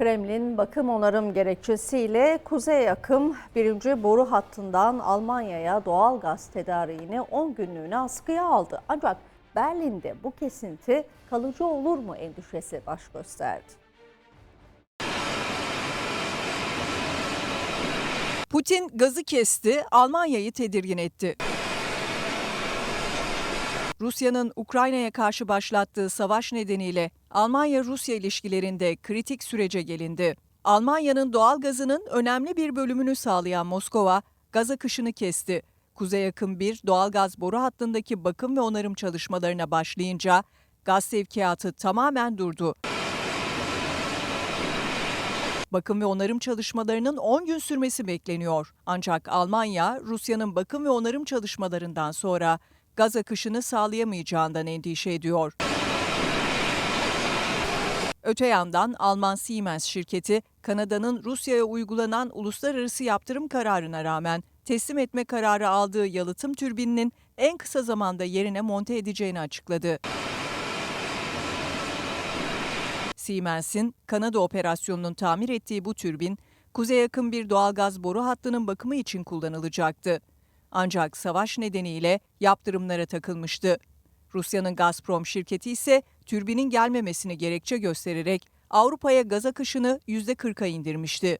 Kremlin bakım onarım gerekçesiyle kuzey akım birinci boru hattından Almanya'ya doğal gaz tedariğini 10 günlüğüne askıya aldı. Ancak Berlin'de bu kesinti kalıcı olur mu endişesi baş gösterdi. Putin gazı kesti, Almanya'yı tedirgin etti. Rusya'nın Ukrayna'ya karşı başlattığı savaş nedeniyle Almanya-Rusya ilişkilerinde kritik sürece gelindi. Almanya'nın doğal gazının önemli bir bölümünü sağlayan Moskova, gaz akışını kesti. Kuzey Akım 1 doğal gaz boru hattındaki bakım ve onarım çalışmalarına başlayınca gaz sevkiyatı tamamen durdu. Bakım ve onarım çalışmalarının 10 gün sürmesi bekleniyor. Ancak Almanya, Rusya'nın bakım ve onarım çalışmalarından sonra gaz akışını sağlayamayacağından endişe ediyor. Öte yandan Alman Siemens şirketi, Kanada'nın Rusya'ya uygulanan uluslararası yaptırım kararına rağmen teslim etme kararı aldığı yalıtım türbininin en kısa zamanda yerine monte edeceğini açıkladı. Siemens'in Kanada operasyonunun tamir ettiği bu türbin, kuzeye yakın bir doğalgaz boru hattının bakımı için kullanılacaktı. Ancak savaş nedeniyle yaptırımlara takılmıştı. Rusya'nın Gazprom şirketi ise türbinin gelmemesini gerekçe göstererek Avrupa'ya gaz akışını %40'a indirmişti.